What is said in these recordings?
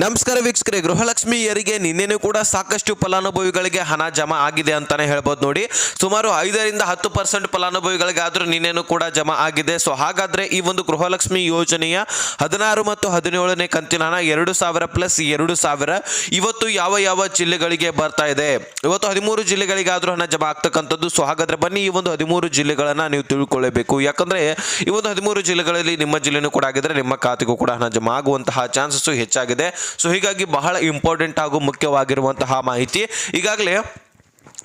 ನಮಸ್ಕಾರ ವೀಕ್ಷಕರೇ ಗೃಹಲಕ್ಷ್ಮಿಯರಿಗೆ ನಿನ್ನೆನೂ ಕೂಡ ಸಾಕಷ್ಟು ಫಲಾನುಭವಿಗಳಿಗೆ ಹಣ ಜಮಾ ಆಗಿದೆ ಅಂತಾನೆ ಹೇಳ್ಬೋದು ನೋಡಿ. ಸುಮಾರು ಐದರಿಂದ ಹತ್ತು ಪರ್ಸೆಂಟ್ ಫಲಾನುಭವಿಗಳಿಗಾದರೂ ನಿನ್ನೆನೂ ಕೂಡ ಜಮಾ ಆಗಿದೆ. ಸೊ ಹಾಗಾದ್ರೆ ಈ ಒಂದು ಗೃಹಲಕ್ಷ್ಮಿ ಯೋಜನೆಯ ಹದಿನಾರು ಮತ್ತು ಹದಿನೇಳನೇ ಕಂತಿನ ಹಣ ಎರಡು ಸಾವಿರ ಪ್ಲಸ್ ಎರಡು ಸಾವಿರ ಇವತ್ತು ಯಾವ ಯಾವ ಜಿಲ್ಲೆಗಳಿಗೆ ಬರ್ತಾ ಇದೆ? ಇವತ್ತು ಹದಿಮೂರು ಜಿಲ್ಲೆಗಳಿಗಾದರೂ ಹಣ ಜಮಾ ಆಗ್ತಕ್ಕಂಥದ್ದು. ಸೊ ಹಾಗಾದ್ರೆ ಬನ್ನಿ ಈ ಒಂದು ಹದಿಮೂರು ಜಿಲ್ಲೆಗಳನ್ನು ನೀವು ತಿಳ್ಕೊಳ್ಳಬೇಕು ಯಾಕಂದ್ರೆ ಈ ಒಂದು ಹದಿಮೂರು ಜಿಲ್ಲೆಗಳಲ್ಲಿ ನಿಮ್ಮ ಜಿಲ್ಲೆನೂ ಕೂಡ ಆಗಿದ್ರೆ ನಿಮ್ಮ ಖಾತೆಗೂ ಕೂಡ ಹಣ ಜಮಾ ಆಗುವಂತಹ ಚಾನ್ಸಸ್ಸು ಹೆಚ್ಚಾಗಿದೆ. ಸೊ ಹೀಗಾಗಿ ಬಹಳ ಇಂಪಾರ್ಟೆಂಟ್ ಹಾಗೂ ಮುಖ್ಯವಾಗಿರುವಂತಹ ಮಾಹಿತಿ. ಈಗಾಗಲೇ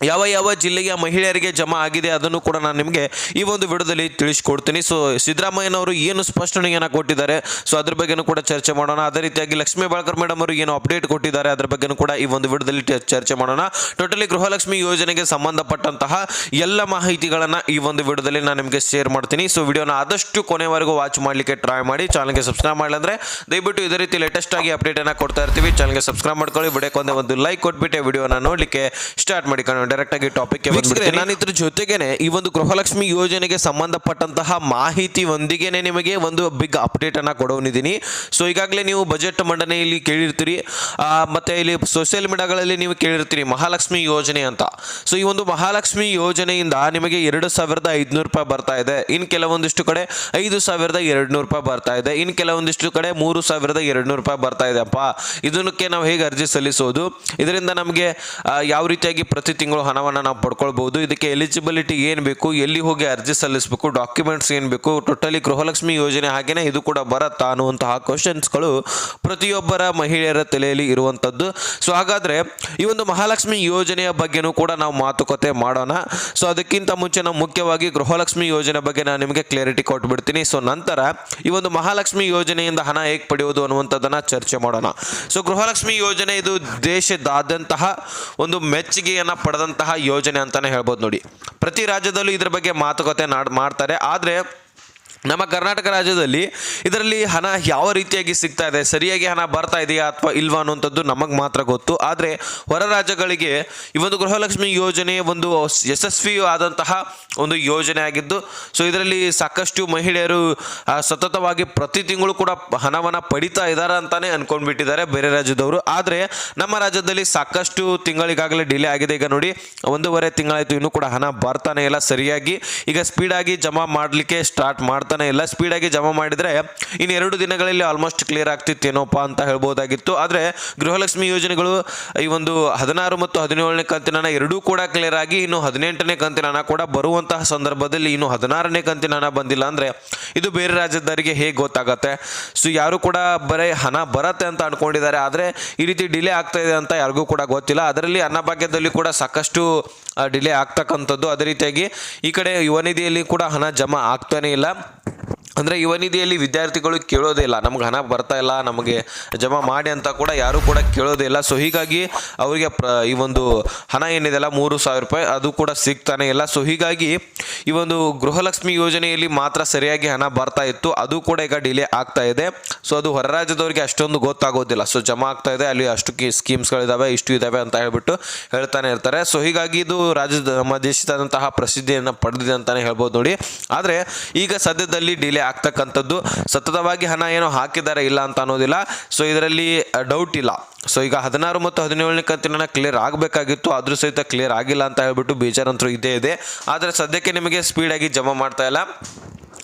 ಯಾವ ಯಾವ ಜಿಲ್ಲೆಯ ಮಹಿಳೆಯರಿಗೆ ಜಮಾ ಆಗಿದೆ ಅದನ್ನು ಕೂಡ ನಾನು ನಿಮಗೆ ಈ ಒಂದು ವಿಡಿಯೋದಲ್ಲಿ ತಿಳಿಸ್ಕೊಡ್ತೀನಿ. ಸೊ ಸಿದ್ದರಾಮಯ್ಯನವರು ಏನು ಸ್ಪಷ್ಟನೆಯನ್ನು ಕೊಟ್ಟಿದ್ದಾರೆ ಸೊ ಅದ್ರ ಬಗ್ಗೆನೂ ಕೂಡ ಚರ್ಚೆ ಮಾಡೋಣ. ಅದೇ ರೀತಿಯಾಗಿ ಲಕ್ಷ್ಮೀ ಬಾಳ್ಕರ್ ಮೇಡಮ್ ಅವರು ಏನು ಅಪ್ಡೇಟ್ ಕೊಟ್ಟಿದ್ದಾರೆ, ಅದ್ರ ಬಗ್ಗೆನೂ ಕೂಡ ಈ ಒಂದು ವಿಡಿಯೋದಲ್ಲಿ ಚರ್ಚೆ ಮಾಡೋಣ. ಟೋಟಲಿ ಗೃಹಲಕ್ಷ್ಮಿ ಯೋಜನೆಗೆ ಸಂಬಂಧಪಟ್ಟಂತಹ ಎಲ್ಲ ಮಾಹಿತಿಗಳನ್ನು ಈ ಒಂದು ವಿಡಿಯೋದಲ್ಲಿ ನಾನು ನಿಮಗೆ ಶೇರ್ ಮಾಡ್ತೀನಿ. ಸೊ ವಿಡಿಯೋನ ಆದಷ್ಟು ಕೊನೆವರೆಗೂ ವಾಚ್ ಮಾಡಲಿಕ್ಕೆ ಟ್ರೈ ಮಾಡಿ ಚಾನಲ್ಗೆ ಸಬ್ಸ್ಕ್ರೈಬ್ ಅಂದರೆ ದಯವಿಟ್ಟು ಇದೇ ರೀತಿ ಲೇಟೆಸ್ಟ್ ಆಗಿ ಅಪ್ಡೇಟನ್ನು ಕೊಡ್ತಾ ಇರ್ತೀವಿ. ಚಾನಲ್ಗೆ ಸಬ್ಸ್ಕ್ರೈಬ್ ಮಾಡ್ಕೊಳ್ಳಿ. ವಿಡಿಯೋಕ್ಕೆ ಒಂದೇ ಒಂದು ಲೈಕ್ ಕೊಟ್ಬಿಟ್ಟು, ವಿಡಿಯೋನ ನೋಡಲಿಕ್ಕೆ ಸ್ಟಾರ್ಟ್ ಮಾಡಿ ಡೈರೆಕ್ಟ್ ಆಗಿ ಟಾಪಿಕ್ ನಾನು ಇದ್ರ ಜೊತೆಗೇನೆ ಈ ಒಂದು ಗೃಹಲಕ್ಷ್ಮಿ ಯೋಜನೆಗೆ ಸಂಬಂಧಪಟ್ಟಂತಹ ಮಾಹಿತಿ ಒಂದಿಗೆನೆ ನಿಮಗೆ ಒಂದು ಬಿಗ್ ಅಪ್ಡೇಟ್ ಅನ್ನ ಕೊಡೋನಿದ್ದೀನಿ. ಸೊ ಈಗಾಗಲೇ ನೀವು ಬಜೆಟ್ ಮಂಡನೆಯಲ್ಲಿ ಕೇಳಿರ್ತೀರಿ. ಮತ್ತೆ ಇಲ್ಲಿ ಸೋಷಿಯಲ್ ಮೀಡಿಯಾಗಳಲ್ಲಿ ನೀವು ಕೇಳಿರ್ತೀರಿ ಮಹಾಲಕ್ಷ್ಮಿ ಯೋಜನೆ ಅಂತ. ಸೊ ಈ ಒಂದು ಮಹಾಲಕ್ಷ್ಮಿ ಯೋಜನೆಯಿಂದ ನಿಮಗೆ ಎರಡು ಸಾವಿರದ ಐದುನೂರು ರೂಪಾಯಿ ಬರ್ತಾ ಇದೆ. ಇನ್ನು ಕೆಲವೊಂದಿಷ್ಟು ಕಡೆ ಐದು ಸಾವಿರದ ಎರಡು ನೂರು ರೂಪಾಯಿ ಬರ್ತಾ ಇದೆ. ಇನ್ನು ಕೆಲವೊಂದಿಷ್ಟು ಕಡೆ ಮೂರು ಸಾವಿರದ ಎರಡು ನೂರು ರೂಪಾಯಿ ಬರ್ತಾ ಇದೆ ಅಪ್ಪ. ಇದಕ್ಕೆ ನಾವು ಹೇಗೆ ಅರ್ಜಿ ಸಲ್ಲಿಸೋದು? ಇದರಿಂದ ನಮಗೆ ಯಾವ ರೀತಿಯಾಗಿ ಪ್ರತಿ ತಿಂಗಳು ಹಣವನ್ನು ನಾವು ಪಡ್ಕೊಳ್ಬಹುದು. ಇದಕ್ಕೆ ಎಲಿಜಿಬಿಲಿಟಿ ಏನು ಬೇಕು, ಎಲ್ಲಿ ಹೋಗಿ ಅರ್ಜಿ ಸಲ್ಲಿಸಬೇಕು ಡಾಕ್ಯುಮೆಂಟ್ಸ್ ಏನು ಬೇಕು ಟೋಟಲಿ ಗೃಹಲಕ್ಷ್ಮಿ ಯೋಜನೆ ಹಾಗೇನೆ ಇದು ಕೂಡ ಬರತ್ತಾ ಅನ್ನುವಂತಹ ಕ್ವಶನ್ಸ್ಗಳು ಪ್ರತಿಯೊಬ್ಬರ ಮಹಿಳೆಯರ ತಲೆಯಲ್ಲಿ ಇರುವಂಥದ್ದು ಸೊ ಹಾಗಾದರೆ ಈ ಒಂದು ಮಹಾಲಕ್ಷ್ಮಿ ಯೋಜನೆಯ ಬಗ್ಗೆನೂ ಕೂಡ ನಾವು ಮಾತುಕತೆ ಮಾಡೋಣ. ಸೊ ಅದಕ್ಕಿಂತ ಮುಂಚೆ ನಾವು ಮುಖ್ಯವಾಗಿ ಗೃಹಲಕ್ಷ್ಮಿ ಯೋಜನೆ ಬಗ್ಗೆ ನಾನು ನಿಮಗೆ ಕ್ಲಾರಿಟಿ ಕೊಟ್ಬಿಡ್ತೀನಿ. ಸೊ ನಂತರ ಈ ಒಂದು ಮಹಾಲಕ್ಷ್ಮಿ ಯೋಜನೆಯಿಂದ ಹಣ ಹೇಗೆ ಪಡೆಯೋದು ಅನ್ನುವಂಥದ್ದನ್ನು ಚರ್ಚೆ ಮಾಡೋಣ. ಸೊ ಗೃಹಲಕ್ಷ್ಮಿ ಯೋಜನೆ ಇದು ದೇಶದಾದ್ಯಂತಹ ಒಂದು ಮೆಚ್ಚುಗೆಯನ್ನ ಪಡೆದಂತಹ ಯೋಜನೆ ಅಂತಾನೆ ಹೇಳ್ಬೋದು ನೋಡಿ. ಪ್ರತಿ ರಾಜ್ಯದಲ್ಲೂ ಇದ್ರ ಬಗ್ಗೆ ಮಾತುಕತೆ ಮಾಡ್ತಾರೆ. ಆದರೆ ನಮ್ಮ ಕರ್ನಾಟಕ ರಾಜ್ಯದಲ್ಲಿ ಇದರಲ್ಲಿ ಹಣ ಯಾವ ರೀತಿಯಾಗಿ ಸಿಗ್ತಾ ಇದೆ, ಸರಿಯಾಗಿ ಹಣ ಬರ್ತಾ ಇದೆಯಾ ಅಥವಾ ಇಲ್ವಾ ಅನ್ನುವಂಥದ್ದು ನಮಗೆ ಮಾತ್ರ ಗೊತ್ತು. ಆದರೆ ಹೊರ ರಾಜ್ಯಗಳಿಗೆ ಈ ಒಂದು ಗೃಹಲಕ್ಷ್ಮಿ ಯೋಜನೆ ಒಂದು ಯಶಸ್ವಿ ಆದಂತಹ ಒಂದು ಯೋಜನೆ ಆಗಿದ್ದು, ಸೊ ಇದರಲ್ಲಿ ಸಾಕಷ್ಟು ಮಹಿಳೆಯರು ಸತತವಾಗಿ ಪ್ರತಿ ತಿಂಗಳು ಕೂಡ ಹಣವನ್ನು ಪಡಿತಾ ಇದ್ದಾರೆ ಅಂತಾನೆ ಅಂದ್ಕೊಂಡ್ಬಿಟ್ಟಿದ್ದಾರೆ ಬೇರೆ ರಾಜ್ಯದವರು. ಆದರೆ ನಮ್ಮ ರಾಜ್ಯದಲ್ಲಿ ಸಾಕಷ್ಟು ತಿಂಗಳಿಗಾಗಲೇ ಡಿಲೇ ಆಗಿದೆ. ಈಗ ನೋಡಿ, ಒಂದೂವರೆ ತಿಂಗಳಾಯಿತು ಇನ್ನೂ ಕೂಡ ಹಣ ಬರ್ತಾನೆ ಇಲ್ಲ ಸರಿಯಾಗಿ. ಈಗ ಸ್ಪೀಡಾಗಿ ಜಮಾ ಮಾಡಲಿಕ್ಕೆ ಸ್ಟಾರ್ಟ್ ಮಾಡ್ತಾನೆ ಇಲ್ಲ ಸ್ಪೀಡಾಗಿ ಜಮಾ ಮಾಡಿದರೆ ಇನ್ನು ಎರಡು ದಿನಗಳಲ್ಲಿ ಆಲ್ಮೋಸ್ಟ್ ಕ್ಲಿಯರ್ ಆಗ್ತಿತ್ತೇನೋಪ್ಪ ಅಂತ ಹೇಳ್ಬೋದಾಗಿತ್ತು. ಆದರೆ ಗೃಹಲಕ್ಷ್ಮಿ ಯೋಜನೆಗಳು ಈ ಒಂದು ಹದಿನಾರು ಮತ್ತು ಹದಿನೇಳನೇ ಕಂತಿನ ಎರಡೂ ಕೂಡ ಕ್ಲಿಯರ್ ಆಗಿ ಇನ್ನು ಹದಿನೆಂಟನೇ ಕಂತಿನ ಹಣ ಕೂಡ ಬರುವಂತಹ ಸಂದರ್ಭದಲ್ಲಿ ಇನ್ನು ಹದಿನಾರನೇ ಕಂತಿನ ಹಣ ಬಂದಿಲ್ಲ ಅಂದರೆ ಇದು ಬೇರೆ ರಾಜ್ಯದವರಿಗೆ ಹೇಗೆ ಗೊತ್ತಾಗತ್ತೆ? ಸೊ ಯಾರು ಕೂಡ ಬರೀ ಹಣ ಬರತ್ತೆ ಅಂತ ಅಂದ್ಕೊಂಡಿದ್ದಾರೆ ಆದರೆ ಈ ರೀತಿ ಡಿಲೇ ಆಗ್ತಾ ಇದೆ ಅಂತ ಯಾರಿಗೂ ಕೂಡ ಗೊತ್ತಿಲ್ಲ. ಅದರಲ್ಲಿ ಅನ್ನಭಾಗ್ಯದಲ್ಲಿ ಕೂಡ ಸಾಕಷ್ಟು ಡಿಲೇ ಆಗ್ತಕ್ಕಂಥದ್ದು. ಅದೇ ರೀತಿಯಾಗಿ ಈ ಕಡೆ ಯುವ ನಿಧಿಯಲ್ಲಿ ಕೂಡ ಹಣ ಜಮಾ ಆಗ್ತಾನೇ ಇಲ್ಲ. ಅಂದರೆ ಯುವ ನಿಧಿಯಲ್ಲಿ ವಿದ್ಯಾರ್ಥಿಗಳು ಕೇಳೋದೇ ಇಲ್ಲ. ನಮ್ಗೆ ಹಣ ಬರ್ತಾ ಇಲ್ಲ, ನಮಗೆ ಜಮಾ ಮಾಡಿ ಅಂತ ಕೂಡ ಯಾರೂ ಕೂಡ ಕೇಳೋದೇ ಇಲ್ಲ. ಸೊ ಹೀಗಾಗಿ ಅವರಿಗೆ ಪ್ರ, ಈ ಒಂದು ಹಣ ಏನಿದೆಲ್ಲ ಮೂರು ಸಾವಿರ ರೂಪಾಯಿ ಅದು ಕೂಡ ಸಿಗ್ತಾನೆ ಇಲ್ಲ. ಸೊ ಹೀಗಾಗಿ ಈ ಒಂದು ಗೃಹಲಕ್ಷ್ಮಿ ಯೋಜನೆಯಲ್ಲಿ ಮಾತ್ರ ಸರಿಯಾಗಿ ಹಣ ಬರ್ತಾ ಇತ್ತು. ಅದು ಕೂಡ ಈಗ ಡಿಲೇ ಆಗ್ತಾ ಇದೆ. ಸೊ ಅದು ಹೊರ ರಾಜ್ಯದವರಿಗೆ ಅಷ್ಟೊಂದು ಗೊತ್ತಾಗೋದಿಲ್ಲ. ಸೊ ಜಮಾ ಆಗ್ತಾ ಇದೆ. ಅಲ್ಲಿ ಅಷ್ಟು ಸ್ಕೀಮ್ಸ್ಗಳಿದ್ದಾವೆ ಇಷ್ಟು ಇದ್ದಾವೆ ಅಂತ ಹೇಳ್ಬಿಟ್ಟು ಹೇಳ್ತಾನೆ ಇರ್ತಾರೆ. ಸೊ ಹೀಗಾಗಿ ಇದು ರಾಜ್ಯದ, ನಮ್ಮ ದೇಶದಂತಹ ಪ್ರಸಿದ್ಧಿಯನ್ನು ಪಡೆದಿದೆ ಅಂತಲೇ ಹೇಳ್ಬೋದು ನೋಡಿ. ಆದರೆ ಈಗ ಸದ್ಯದಲ್ಲಿ ಡಿಲೇ ಆಗ್ತಕ್ಕಂಥದ್ದು. ಸತತವಾಗಿ ಹಣ ಏನೋ ಹಾಕಿದ್ದಾರೆ ಇಲ್ಲ ಅಂತ ಅನ್ನೋದಿಲ್ಲ. ಸೊ ಇದರಲ್ಲಿ ಡೌಟ್ ಇಲ್ಲ. ಸೊ ಈಗ ಹದಿನಾರು ಮತ್ತು ಹದಿನೇಳನೇ ಕಂತಿನ ಕ್ಲಿಯರ್ ಆಗಬೇಕಾಗಿತ್ತು. ಆದರೂ ಸಹಿತ ಕ್ಲಿಯರ್ ಆಗಿಲ್ಲ ಅಂತ ಹೇಳ್ಬಿಟ್ಟು ಬೇಜಾರಂತರೂ ಇದೇ ಇದೆ. ಆದರೆ ಸದ್ಯಕ್ಕೆ ನಿಮಗೆ ಸ್ಪೀಡಾಗಿ ಜಮಾ ಮಾಡ್ತಾ ಇಲ್ಲ.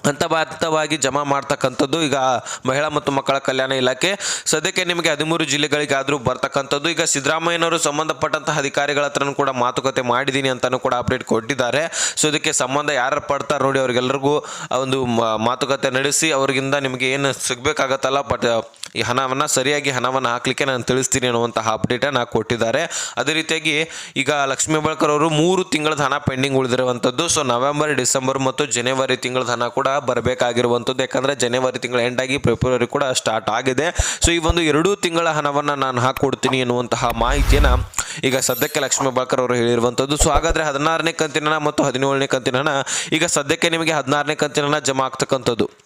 ಹಂತ ಹಂತವಾಗಿ ಜಮಾ ಮಾಡ್ತಕ್ಕಂಥದ್ದು ಈಗ ಮಹಿಳಾ ಮತ್ತು ಮಕ್ಕಳ ಕಲ್ಯಾಣ ಇಲಾಖೆ. ಸದ್ಯಕ್ಕೆ ನಿಮಗೆ ಹದಿಮೂರು ಜಿಲ್ಲೆಗಳಿಗಾದರೂ ಬರ್ತಕ್ಕಂಥದ್ದು. ಈಗ ಸಿದ್ದರಾಮಯ್ಯನವರು ಸಂಬಂಧಪಟ್ಟಂತಹ ಅಧಿಕಾರಿಗಳ ಹತ್ರನೂ ಕೂಡ ಮಾತುಕತೆ ಮಾಡಿದ್ದೀನಿ ಅಂತಲೂ ಕೂಡ ಅಪ್ಡೇಟ್ ಕೊಟ್ಟಿದ್ದಾರೆ. ಸೊ ಇದಕ್ಕೆ ಸಂಬಂಧ ಯಾರು ಪಡ್ತಾರೆ ನೋಡಿ ಅವರಿಗೆಲ್ಲರಿಗೂ ಒಂದು ಮಾತುಕತೆ ನಡೆಸಿ, ಅವ್ರಿಗಿಂದ ನಿಮಗೆ ಏನು ಸಿಗಬೇಕಾಗತ್ತಲ್ಲ ಬಟ್ ಈ ಹಣವನ್ನು, ಸರಿಯಾಗಿ ಹಣವನ್ನು ಹಾಕಲಿಕ್ಕೆ ನಾನು ತಿಳಿಸ್ತೀನಿ ಅನ್ನುವಂತಹ ಅಪ್ಡೇಟನ್ನು ಕೊಟ್ಟಿದ್ದಾರೆ. ಅದೇ ರೀತಿಯಾಗಿ ಈಗ ಲಕ್ಷ್ಮೀ ಬಳಕರ್ ಅವರು ಮೂರು ತಿಂಗಳದ ಹಣ ಪೆಂಡಿಂಗ್ ಉಳಿದಿರುವಂಥದ್ದು. ಸೊ ನವೆಂಬರ್, ಡಿಸೆಂಬರ್ ಮತ್ತು ಜನವರಿ ತಿಂಗಳ ಹಣ ಕೂಡ ಬರಬೇಕಾಗಿರುವಂಥದ್ದು. ಯಾಕಂದರೆ ಜನವರಿ ತಿಂಗಳ ಎಂಡಾಗಿ ಫೆಬ್ರವರಿ ಕೂಡ ಸ್ಟಾರ್ಟ್ ಆಗಿದೆ. ಸೊ ಈ ಒಂದು ಎರಡೂ ತಿಂಗಳ ಹಣವನ್ನು ನಾನು ಹಾಕೊಡ್ತೀನಿ ಎನ್ನುವಂತಹ ಮಾಹಿತಿಯನ್ನು ಈಗ ಸದ್ಯಕ್ಕೆ ಲಕ್ಷ್ಮೀ ಬಾಕರ್ ಅವರು ಹೇಳಿರುವಂಥದ್ದು. ಸೊ ಹಾಗಾದರೆ ಹದಿನಾರನೇ ಕಂತಿನ ಮತ್ತು ಹದಿನೇಳನೇ ಕಂತಿನ ಈಗ ಸದ್ಯಕ್ಕೆ ನಿಮಗೆ ಹದಿನಾರನೇ ಕಂತಿನ ಜಮಾ ಆಗ್ತಕ್ಕಂಥದ್ದು.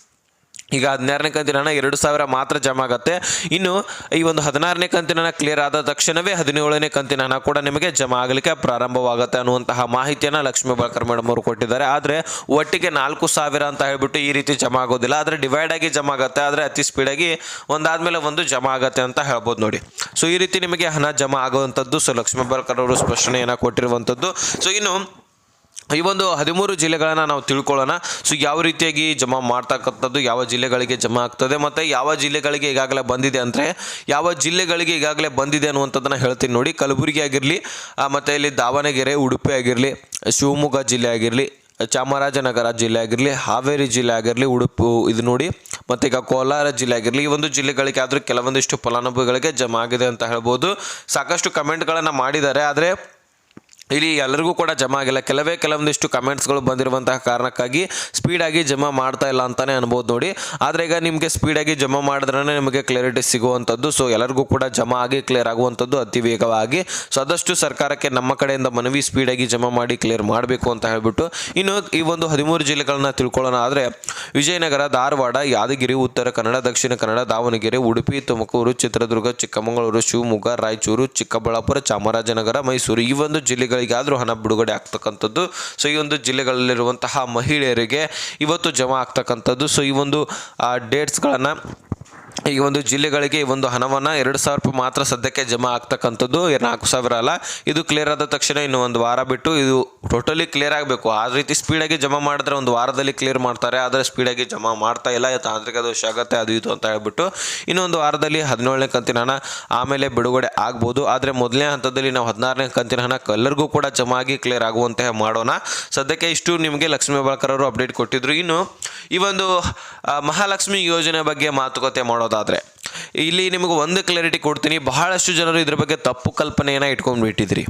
ಈಗ ಹದಿನಾರನೇ ಕಂತಿನ ಹಣ ಎರಡು ಸಾವಿರ ಮಾತ್ರ ಜಮಾ ಆಗುತ್ತೆ ಇನ್ನು ಈ ಒಂದು ಹದಿನಾರನೇ ಕಂತಿನ ಕ್ಲಿಯರ್ ಆದ ತಕ್ಷಣವೇ ಹದಿನೇಳನೇ ಕಂತಿನ ಹಣ ಕೂಡ ನಿಮಗೆ ಜಮಾ ಆಗಲಿಕ್ಕೆ ಪ್ರಾರಂಭವಾಗುತ್ತೆ ಅನ್ನುವಂತಹ ಮಾಹಿತಿಯನ್ನು ಲಕ್ಷ್ಮೀ ಬಾಳ್ಕರ್ ಮೇಡಮ್ ಅವರು ಕೊಟ್ಟಿದ್ದಾರೆ. ಆದರೆ ಒಟ್ಟಿಗೆ ನಾಲ್ಕು ಸಾವಿರ ಅಂತ ಹೇಳ್ಬಿಟ್ಟು ಈ ರೀತಿ ಜಮಾ ಆಗೋದಿಲ್ಲ ಆದರೆ ಡಿವೈಡ್ ಆಗಿ ಜಮಾ ಆಗುತ್ತೆ ಆದರೆ ಅತಿ ಸ್ಪೀಡಾಗಿ ಒಂದಾದ್ಮೇಲೆ ಒಂದು ಜಮಾ ಆಗುತ್ತೆ ಅಂತ ಹೇಳ್ಬೋದು ನೋಡಿ. ಸೊ ಈ ರೀತಿ ನಿಮಗೆ ಹಣ ಜಮಾ ಆಗುವಂಥದ್ದು ಸೊ ಲಕ್ಷ್ಮೀ ಬಾಳ್ಕರ್ ಅವರು ಸ್ಪಷ್ಟನೆಯನ್ನು ಕೊಟ್ಟಿರುವಂಥದ್ದು. ಸೊ ಇನ್ನು ಈ ಒಂದು ಹದಿಮೂರು ಜಿಲ್ಲೆಗಳನ್ನು ನಾವು ತಿಳ್ಕೊಳ್ಳೋಣ. ಸೊ ಯಾವ ರೀತಿಯಾಗಿ ಜಮಾ ಮಾಡ್ತಕ್ಕಂಥದ್ದು, ಯಾವ ಜಿಲ್ಲೆಗಳಿಗೆ ಜಮಾ ಆಗ್ತದೆ, ಮತ್ತು ಯಾವ ಜಿಲ್ಲೆಗಳಿಗೆ ಈಗಾಗಲೇ ಬಂದಿದೆ ಅಂದರೆ, ಯಾವ ಜಿಲ್ಲೆಗಳಿಗೆ ಈಗಾಗಲೇ ಬಂದಿದೆ ಅನ್ನುವಂಥದ್ದನ್ನು ಹೇಳ್ತೀನಿ ನೋಡಿ. ಕಲಬುರಗಿ ಆಗಿರಲಿ ಮತ್ತು ಇಲ್ಲಿ ದಾವಣಗೆರೆ, ಉಡುಪಿ ಆಗಿರಲಿ, ಶಿವಮೊಗ್ಗ ಜಿಲ್ಲೆ ಆಗಿರಲಿ, ಚಾಮರಾಜನಗರ ಜಿಲ್ಲೆ ಆಗಿರಲಿ, ಹಾವೇರಿ ಜಿಲ್ಲೆ ಆಗಿರಲಿ, ಉಡುಪು ಇದು ನೋಡಿ, ಮತ್ತು ಈಗ ಕೋಲಾರ ಜಿಲ್ಲೆ ಆಗಿರಲಿ, ಈ ಒಂದು ಜಿಲ್ಲೆಗಳಿಗೆ ಆದರೂ ಕೆಲವೊಂದಿಷ್ಟು ಫಲಾನುಭವಿಗಳಿಗೆ ಜಮಾ ಆಗಿದೆ ಅಂತ ಹೇಳ್ಬೋದು. ಸಾಕಷ್ಟು ಕಮೆಂಟ್ಗಳನ್ನು ಮಾಡಿದ್ದಾರೆ, ಆದರೆ ಇಲ್ಲಿ ಎಲ್ಲರಿಗೂ ಕೂಡ ಜಮಾ ಆಗಿಲ್ಲ. ಕೆಲವೇ ಕೆಲವೊಂದಿಷ್ಟು ಕಮೆಂಟ್ಸ್ಗಳು ಬಂದಿರುವಂತಹ ಕಾರಣಕ್ಕಾಗಿ ಸ್ಪೀಡಾಗಿ ಜಮಾ ಮಾಡ್ತಾ ಇಲ್ಲ ಅಂತಲೇ ಅನ್ಬೋದು ನೋಡಿ. ಆದರೆ ಈಗ ನಿಮಗೆ ಸ್ಪೀಡಾಗಿ ಜಮಾ ಮಾಡಿದ್ರೆ ನಿಮಗೆ ಕ್ಲಾರಿಟಿ ಸಿಗುವಂಥದ್ದು. ಸೊ ಎಲ್ಲರಿಗೂ ಕೂಡ ಜಮಾ ಆಗಿ ಕ್ಲಿಯರ್ ಆಗುವಂಥದ್ದು ಅತಿ ವೇಗವಾಗಿ. ಸೊ ಆದಷ್ಟು ಸರ್ಕಾರಕ್ಕೆ ನಮ್ಮ ಕಡೆಯಿಂದ ಮನವಿ ಸ್ಪೀಡಾಗಿ ಜಮಾ ಮಾಡಿ ಕ್ಲಿಯರ್ ಮಾಡಬೇಕು ಅಂತ ಹೇಳ್ಬಿಟ್ಟು ಇನ್ನು ಈ ಒಂದು ಹದಿಮೂರು ಜಿಲ್ಲೆಗಳನ್ನ ತಿಳ್ಕೊಳ್ಳೋಣ. ಆದರೆ ವಿಜಯನಗರ, ಧಾರವಾಡ, ಯಾದಗಿರಿ, ಉತ್ತರ ಕನ್ನಡ, ದಕ್ಷಿಣ ಕನ್ನಡ, ದಾವಣಗೆರೆ, ಉಡುಪಿ, ತುಮಕೂರು, ಚಿತ್ರದುರ್ಗ, ಚಿಕ್ಕಮಗಳೂರು, ಶಿವಮೊಗ್ಗ, ರಾಯಚೂರು, ಚಿಕ್ಕಬಳ್ಳಾಪುರ, ಚಾಮರಾಜನಗರ, ಮೈಸೂರು ಈ ಒಂದು ಜಿಲ್ಲೆಗಳಿಗಾದರೂ ಹಣ ಬಿಡುಗಡೆ ಆಗ್ತಕ್ಕಂಥದ್ದು. ಸೊ ಈ ಒಂದು ಜಿಲ್ಲೆಗಳಲ್ಲಿರುವಂತಹ ಮಹಿಳೆಯರಿಗೆ ಇವತ್ತು ಜಮಾ ಆಗ್ತಕ್ಕಂಥದ್ದು. ಸೊ ಈ ಒಂದು ಡೇಟ್ಸ್ಗಳನ್ನು ಈ ಒಂದು ಜಿಲ್ಲೆಗಳಿಗೆ ಈ ಒಂದು ಹಣವನ್ನು ಎರಡು ಸಾವಿರ ರೂಪಾಯಿ ಮಾತ್ರ ಸದ್ಯಕ್ಕೆ ಜಮಾ ಆಗ್ತಕ್ಕಂಥದ್ದು. ನಾಲ್ಕು ಸಾವಿರ ಅಲ್ಲ. ಇದು ಕ್ಲಿಯರ್ ಆದ ತಕ್ಷಣ ಇನ್ನು ಒಂದು ವಾರ ಬಿಟ್ಟು ಇದು ಟೋಟಲಿ ಕ್ಲಿಯರ್ ಆಗಬೇಕು. ಆ ರೀತಿ ಸ್ಪೀಡಾಗಿ ಜಮಾ ಮಾಡಿದ್ರೆ ಒಂದು ವಾರದಲ್ಲಿ ಕ್ಲಿಯರ್ ಮಾಡ್ತಾರೆ. ಆದರೆ ಸ್ಪೀಡಾಗಿ ಜಮಾ ಮಾಡ್ತಾ ಇಲ್ಲ. ತಾಂತ್ರಿಕ ದೋಷ ಆಗುತ್ತೆ. ಅದು ಇದು ಅಂತ ಹೇಳ್ಬಿಟ್ಟು ಇನ್ನೊಂದು ವಾರದಲ್ಲಿ ಹದಿನೇಳನೇ ಕಂತಿನ ಹಣ ಆಮೇಲೆ ಬಿಡುಗಡೆ ಆಗ್ಬೋದು. ಆದರೆ ಮೊದಲನೇ ಹಂತದಲ್ಲಿ ನಾವು ಹದಿನಾರನೇ ಕಂತಿನ ಹಣ ಎಲ್ಲರಿಗೂ ಕೂಡ ಜಮಾ ಆಗಿ ಕ್ಲಿಯರ್ ಆಗುವಂತೆ ಮಾಡೋಣ. ಸದ್ಯಕ್ಕೆ ಇಷ್ಟು ನಿಮಗೆ ಲಕ್ಷ್ಮೀ ಬಾಳ್ಕರ್ ಅಪ್ಡೇಟ್ ಕೊಟ್ಟಿದ್ರು. ಇನ್ನು ಈ ಒಂದು ಮಹಾಲಕ್ಷ್ಮಿ ಯೋಜನೆ ಬಗ್ಗೆ ಮಾತುಕತೆ ಮಾಡೋದಾದರೆ. ಇಲ್ಲಿ ನಿಮಗೆ ಒಂದು ಕ್ಲಾರಿಟಿ ಕೊಡ್ತೀನಿ. ಬಹಳಷ್ಟು ಜನರು ಇದ್ರ ಬಗ್ಗೆ ತಪ್ಪು ಕಲ್ಪನೆಯನ್ನು ಇಟ್ಕೊಂಡ್ಬಿಟ್ಟಿದ್ರಿ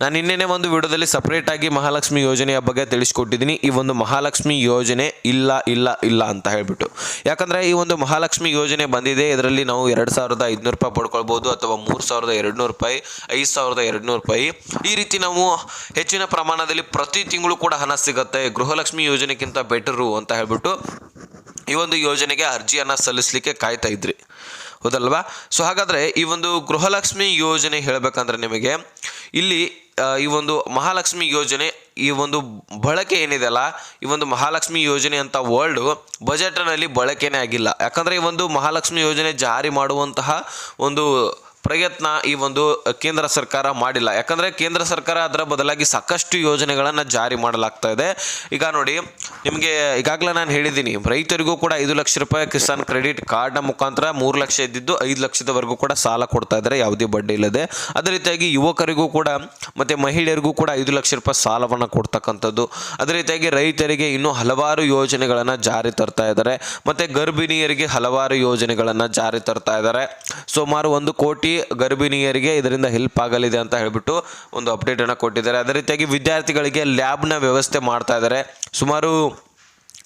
ನಾನು ನಿನ್ನೆನೇ ಒಂದು ವಿಡಿಯೋದಲ್ಲಿ ಸಪ್ರೇಟಾಗಿ ಮಹಾಲಕ್ಷ್ಮಿ ಯೋಜನೆಯ ಬಗ್ಗೆ ತಿಳಿಸ್ಕೊಟ್ಟಿದ್ದೀನಿ. ಈ ಒಂದು ಮಹಾಲಕ್ಷ್ಮಿ ಯೋಜನೆ ಇಲ್ಲ ಇಲ್ಲ ಇಲ್ಲ ಅಂತ ಹೇಳ್ಬಿಟ್ಟು. ಯಾಕಂದರೆ ಈ ಒಂದು ಮಹಾಲಕ್ಷ್ಮಿ ಯೋಜನೆ ಬಂದಿದೆ. ಇದರಲ್ಲಿ ನಾವು ಎರಡು ಸಾವಿರದ ಐದುನೂರು ರೂಪಾಯಿ ಪಡ್ಕೊಳ್ಬೋದು ಅಥವಾ ಮೂರು ಸಾವಿರದ ಎರಡು ನೂರು ರೂಪಾಯಿ, ಐದು ಸಾವಿರದ ಎರಡು ನೂರು ರೂಪಾಯಿ. ಈ ರೀತಿ ನಾವು ಹೆಚ್ಚಿನ ಪ್ರಮಾಣದಲ್ಲಿ ಪ್ರತಿ ತಿಂಗಳು ಕೂಡ ಹಣ ಸಿಗುತ್ತೆ. ಗೃಹಲಕ್ಷ್ಮಿ ಯೋಜನೆಗಿಂತ ಬೆಟರು ಅಂತ ಹೇಳ್ಬಿಟ್ಟು ಈ ಒಂದು ಯೋಜನೆಗೆ ಅರ್ಜಿಯನ್ನು ಸಲ್ಲಿಸಲಿಕ್ಕೆ ಕಾಯ್ತಾ ಇದ್ರಿ. ಹೌದಲ್ವಾ? ಸೊ ಹಾಗಾದರೆ ಈ ಒಂದು ಗೃಹಲಕ್ಷ್ಮಿ ಯೋಜನೆ ಹೇಳಬೇಕಂದ್ರೆ ನಿಮಗೆ ಇಲ್ಲಿ ಈ ಒಂದು ಮಹಾಲಕ್ಷ್ಮಿ ಯೋಜನೆ, ಈ ಒಂದು ಬಳಕೆ ಏನಿದೆಯಲ್ಲ ಈ ಒಂದು ಮಹಾಲಕ್ಷ್ಮಿ ಯೋಜನೆ ಅಂತ ವರ್ಲ್ಡು ಬಜೆಟ್ನಲ್ಲಿ ಬಳಕೆನೇ ಆಗಿಲ್ಲ. ಯಾಕಂದರೆ ಈ ಒಂದು ಮಹಾಲಕ್ಷ್ಮಿ ಯೋಜನೆ ಜಾರಿ ಮಾಡುವಂತಹ ಒಂದು ಪ್ರಯತ್ನ ಈ ಒಂದು ಕೇಂದ್ರ ಸರ್ಕಾರ ಮಾಡಿಲ್ಲ. ಯಾಕಂದರೆ ಕೇಂದ್ರ ಸರ್ಕಾರ ಅದರ ಬದಲಾಗಿ ಸಾಕಷ್ಟು ಯೋಜನೆಗಳನ್ನು ಜಾರಿ ಮಾಡಲಾಗ್ತಾ ಇದೆ. ಈಗ ನೋಡಿ, ನಿಮಗೆ ಈಗಾಗಲೇ ನಾನು ಹೇಳಿದ್ದೀನಿ, ರೈತರಿಗೂ ಕೂಡ ಐದು ಲಕ್ಷ ರೂಪಾಯಿ ಕಿಸಾನ್ ಕ್ರೆಡಿಟ್ ಕಾರ್ಡ್ನ ಮುಖಾಂತರ ಮೂರು ಲಕ್ಷ ಇದ್ದಿದ್ದು ಐದು ಲಕ್ಷದವರೆಗೂ ಕೂಡ ಸಾಲ ಕೊಡ್ತಾ ಇದ್ದಾರೆ, ಯಾವುದೇ ಬಡ್ಡಿ ಇಲ್ಲದೆ. ಅದೇ ರೀತಿಯಾಗಿ ಯುವಕರಿಗೂ ಕೂಡ, ಮತ್ತು ಮಹಿಳೆಯರಿಗೂ ಕೂಡ ಐದು ಲಕ್ಷ ರೂಪಾಯಿ ಸಾಲವನ್ನು ಕೊಡ್ತಕ್ಕಂಥದ್ದು. ಅದೇ ರೀತಿಯಾಗಿ ರೈತರಿಗೆ ಇನ್ನೂ ಹಲವಾರು ಯೋಜನೆಗಳನ್ನು ಜಾರಿ ತರ್ತಾ ಇದ್ದಾರೆ, ಮತ್ತು ಗರ್ಭಿಣಿಯರಿಗೆ ಹಲವಾರು ಯೋಜನೆಗಳನ್ನು ಜಾರಿ ತರ್ತಾ ಇದ್ದಾರೆ. ಸುಮಾರು ಒಂದು ಕೋಟಿ ಗರ್ಭಿಣಿಯರಿಗೆ ಇದರಿಂದ ಹೆಲ್ಪ್ ಆಗಲಿದೆ ಅಂತ ಹೇಳ್ಬಿಟ್ಟು ಒಂದು ಅಪ್ಡೇಟನ್ನು ಕೊಟ್ಟಿದ್ದಾರೆ. ಅದೇ ರೀತಿಯಾಗಿ ವಿದ್ಯಾರ್ಥಿಗಳಿಗೆ ಲ್ಯಾಬ್ನ ವ್ಯವಸ್ಥೆ ಮಾಡ್ತಾ ಇದ್ದಾರೆ. ಸುಮಾರು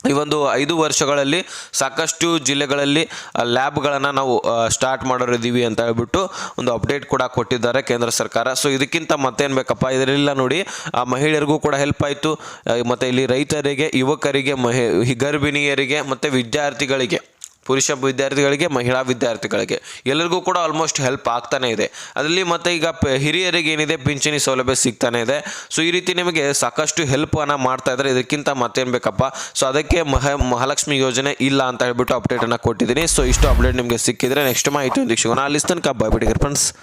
ಈ ಒಂದು ಐದು ವರ್ಷಗಳಲ್ಲಿ ಸಾಕಷ್ಟು ಜಿಲ್ಲೆಗಳಲ್ಲಿ ಲ್ಯಾಬ್ಗಳನ್ನು ನಾವು ಸ್ಟಾರ್ಟ್ ಮಾಡೋರಿದ್ದೀವಿ ಅಂತ ಹೇಳ್ಬಿಟ್ಟು ಒಂದು ಅಪ್ಡೇಟ್ ಕೂಡ ಕೊಟ್ಟಿದ್ದಾರೆ ಕೇಂದ್ರ ಸರ್ಕಾರ. ಸೊ ಇದಕ್ಕಿಂತ ಮತ್ತೇನು ಬೇಕಪ್ಪ? ಇದರೆಲ್ಲ ನೋಡಿ, ಆ, ಮಹಿಳೆಯರಿಗೂ ಕೂಡ ಹೆಲ್ಪ್ ಆಯಿತು. ಮತ್ತು ಇಲ್ಲಿ ರೈತರಿಗೆ, ಯುವಕರಿಗೆ, ಮಹಿ, ಗರ್ಭಿಣಿಯರಿಗೆ ಮತ್ತು ವಿದ್ಯಾರ್ಥಿಗಳಿಗೆ. ಪುರುಷ ವಿದ್ಯಾರ್ಥಿಗಳಿಗೆ, ಮಹಿಳಾ ವಿದ್ಯಾರ್ಥಿಗಳಿಗೆ. ಎಲ್ಲರಿಗೂ ಕೂಡ ಆಲ್ಮೋಸ್ಟ್ ಹೆಲ್ಪ್ ಆಗ್ತಾನೆ ಇದೆ. ಅದರಲ್ಲಿ ಮತ್ತು ಈಗ ಹಿರಿಯರಿಗೆ ಏನಿದೆ, ಪಿಂಚಣಿ ಸೌಲಭ್ಯ ಸಿಗ್ತಾನೆ ಇದೆ. ಸೊ ಈ ರೀತಿ ನಿಮಗೆ ಸಾಕಷ್ಟು ಹೆಲ್ಪನ್ನು ಮಾಡ್ತಾ ಇದ್ದಾರೆ. ಇದಕ್ಕಿಂತ ಮತ್ತೇನು ಬೇಕಪ್ಪ? ಸೊ ಅದಕ್ಕೆ ಮಹ, ಮಹಾಲಕ್ಷ್ಮಿ ಯೋಜನೆ ಇಲ್ಲ ಅಂತ ಹೇಳ್ಬಿಟ್ಟು ಅಪ್ಡೇಟನ್ನು ಕೊಟ್ಟಿದ್ದೀನಿ. ಸೊ ಇಷ್ಟು ಅಪ್ಡೇಟ್ ನಿಮಗೆ ಸಿಕ್ಕಿದ್ರೆ ನೆಕ್ಸ್ಟ್ ಮಾಹಿತಿ ಒಂದು ಸಿಗೋಣ ಅಲ್ಲಿ ತನಕ ಬಾಯ್ ಫ್ರೆಂಡ್ಸ್